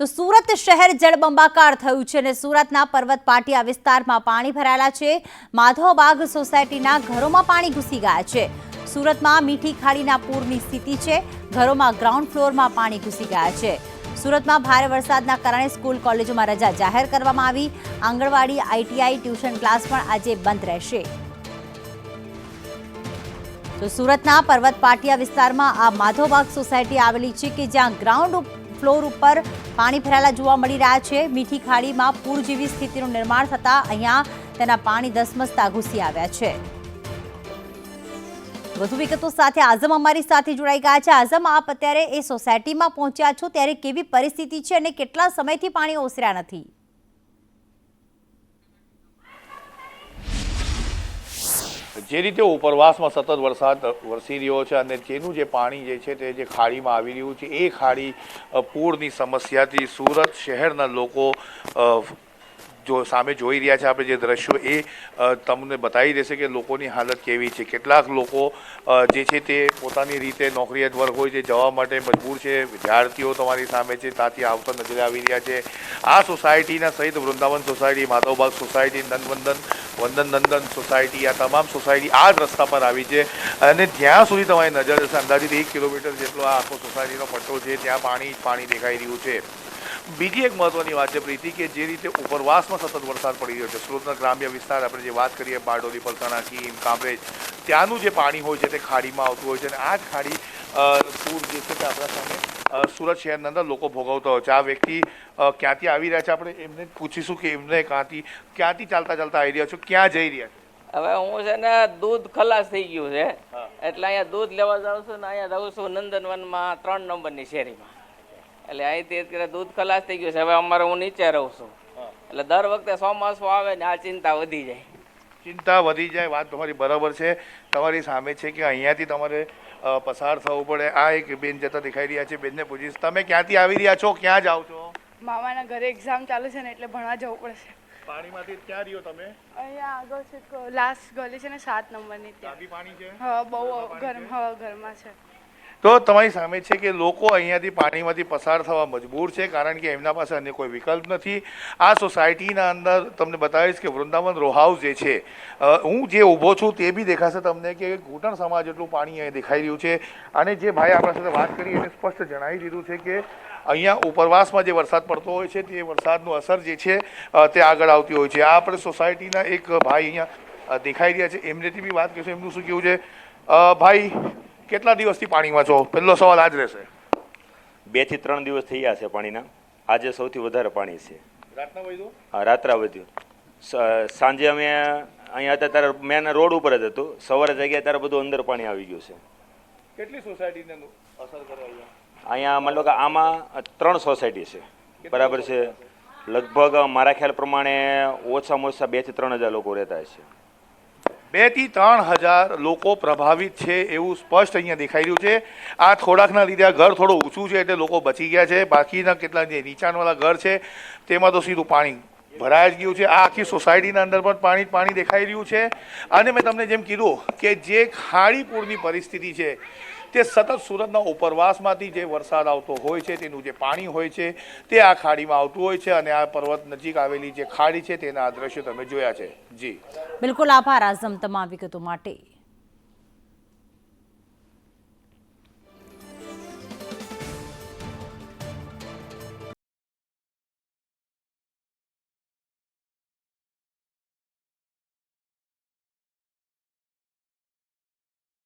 તો સુરત શહેર જળબંબાકાર થયું છે અને સુરતના પર્વત પાટિયા વિસ્તારમાં પાણી ભરાયેલા છે. માધવબાગ સોસાયટીના ઘરોમાં પાણી ઘૂસી ગયા છે. સુરતમાં મીઠી ખાડીના પૂરની સ્થિતિ છે. ઘરોમાં ગ્રાઉન્ડ ફ્લોરમાં પાણી ઘૂસી ગયા છે. સુરતમાં ભારે વરસાદના કારણે સ્કૂલ કોલેજોમાં રજા જાહેર કરવામાં આવી. આંગણવાડી, આઈટીઆઈ, ટ્યુશન ક્લાસ પણ આજે બંધ રહેશે. તો સુરતના પર્વત પાટિયા વિસ્તારમાં આ માધવબાગ સોસાયટી આવેલી છે કે જ્યાં ગ્રાઉન્ડ ફ્લોર ઉપર પાણી ભરાયેલા જોવા મળી રહ્યા છે. મીઠી ખાડીમાં પૂર જેવી સ્થિતિનું નિર્માણ થતાં અહીંયા તેના પાણી ધસમસતા ઘૂસી આવ્યા છે. વધુ વિગતો સાથે આઝમ અમારી સાથે જોડાઈ ગયા છે. આઝમ, આપ અત્યારે એ સોસાયટીમાં પહોંચ્યા છો. ત્યારે કેવી પરિસ્થિતિ છે અને કેટલા સમયથી પાણી ઓસર્યા નથી? જે રીતે ઉપરવાસમાં સતત વરસાદ, વરસી રહ્યો છે અને તેનું જે પાણી જે છે તે જે ખાડીમાં આવી રહ્યું છે, એ ખાડી પૂરની સમસ્યાથી સુરત શહેરના લોકો જો સામે જોઈ રહ્યા છે આપણે જે દ્રશ્યો, એ તમને બતાવી દેશે કે લોકોની હાલત કેવી છે. કેટલાક લોકો જે છે તે પોતાની રીતે નોકરિયાત વર્ગ હોય છે, જવા માટે મજબૂર છે, વિદ્યાર્થીઓ તમારી સામે છે, ત્યાંથી આવતા નજરે આવી રહ્યા છે. આ સોસાયટીના સહિત Vrindavan society, Madhavbaug society, Nandvandan, Vandan Nandan society, આ તમામ સોસાયટી આ જ રસ્તા પર આવી છે. અને જ્યાં સુધી તમારી નજર જશે અંદાજિત એક કિલોમીટર જેટલો આ આખો સોસાયટીનો પટ્ટો છે, ત્યાં પાણી પાણી દેખાઈ રહ્યું છે. બીજી એક મહત્વની વાત છે પ્રીતિ કે જે રીતે ઉપરવાસમાં સતત વરસાદ પડી રહ્યો છે. સુરતના ગ્રામ્ય વિસ્તાર આપણે જે વાત કરીએ બારડોલી પલસાણા કીમ કામરેજ ત્યાંનું જે પાણી હોય છે તે ખાડીમાં આવતું હોય છે અને આ જ ખાડી પૂર જે છે તે આપણા સામે સુરત શહેરના અંદર લોકો ભોગવતા હોય છે. આ વ્યક્તિ ક્યાંથી આવી રહ્યા છે આપણે એમને પૂછીશું કે એમને ક્યાંથી ક્યાંથી ચાલતા ચાલતા આવી રહ્યા છો ક્યાં જઈ રહ્યા છો? હવે હું છે ને દૂધ ખલાસ થઈ ગયું છે. એટલે અહીંયા દૂધ લેવા જાઉં છું ને અહીંયા જાઉં છું નંદનવનમાં ત્રણ નંબરની શેરીમાં. એટલે અહીંથી અત્યારે દૂધ ખલાસ થઈ ગયું છે. હવે અમારે હું નીચે રહું છું. એટલે દર વખતે ચોમાસું આવે ને આ ચિંતા વધી જાય. ચિંતા વધી જાય વાત તમારી બરાબર છે. તમારી સામે છે કે અહીંયાથી તમારે પસાર થવું પડે. આ એક બેન જતા દેખાઈ રહ્યા છે બેનને પૂછીશ તમે ક્યાંથી આવી રહ્યા છો? ક્યાં જાઓ છો? મામાના ઘરે એક્ઝામ ચાલુ છે ને એટલે ભણવા જવું પડશે. પાણીમાંથી ક્યાં રહ્યો તમે? અહીંયા આગળ છે લાસ્ટ ગલી છે ને સાત નંબરની ત્યાં. પાણી છે? હા બહુ ગરમ હા ઘરમાં છે. તો તમારી સામે છે કે લોકો અહીંયાથી પાણીમાંથી પસાર થવા મજબૂર છે, કારણ કે એમના પાસે અન્ય કોઈ વિકલ્પ નથી. આ સોસાયટીના અંદર તમને બતાવીશ કે વૃંદાવન રો હાઉસ જે છે હું જે ઊભો છું તે બી દેખાશે તમને કે ઘૂંટણ સમાજ જેટલું પાણી અહીંયા દેખાઈ રહ્યું છે. અને જે ભાઈ આપણા સાથે વાત કરી એને સ્પષ્ટ જણાવી દીધું છે કે અહીંયા ઉપરવાસમાં જે વરસાદ પડતો હોય છે, તે વરસાદનું અસર જે છે તે આગળ આવતી હોય છે. આ આપણે સોસાયટીના એક ભાઈ અહીંયા દેખાઈ રહ્યા છે. એમનેથી બી વાત કરીશું. એમનું શું કેવું છે? ભાઈ કેટલા દિવસથી પાણીમાં છો? પહેલો સવાલ આ જ રહેશે. બેથી ત્રણ દિવસ થઈ ગયા છે પાણીના. આજે સૌથી વધારે પાણી છે. રાતના વૈદો આ રાત્રા વધ્યું. સાંજે અમે અહીંયા હતા ત્યારે મેન રોડ ઉપર જ હતું. સવારે જગ્યા ત્યારે બધું અંદર પાણી આવી ગયું છે. કેટલી સોસાયટીને અસર કરે અહીંયા મતલબ કે આમાં ત્રણ સોસાયટી છે. બરાબર છે. લગભગ મારા ખ્યાલ પ્રમાણે ઓછામાં ઓછા બેથી ત્રણ હજાર લોકો રહેતા છે બેથી ત્રણ હજાર લોકો પ્રભાવિત છે એવું સ્પષ્ટ અહીંયા દેખાઈ રહ્યું છે. આ થોડાકના લીધે આ ઘર થોડું ઊંચું છે એટલે લોકો બચી ગયા છે. બાકીના કેટલા જે નીચાણવાળા ઘર છે, તેમાં તો સીધું પાણી ભરાઈ જ ગયું છે. આ આખી સોસાયટીના અંદર પણ પાણી પાણી દેખાઈ રહ્યું છે. અને મેં તમને જેમ કીધું કે જે ખાડીપુરની પરિસ્થિતિ છે તે સતત સુરતના ઉપરવાસમાંથી જે વરસાદ આવતો હોય છે, તેનું જે પાણી હોય છે, તે આ ખાડીમાં આવતું હોય છે અને આ પર્વત નજીક આવેલી જે ખાડી છે, તેના આ દ્રશ્યો તમે જોયા છે. જી. બિલકુલ આભાર આઝમ તમામ વિગતો માટે.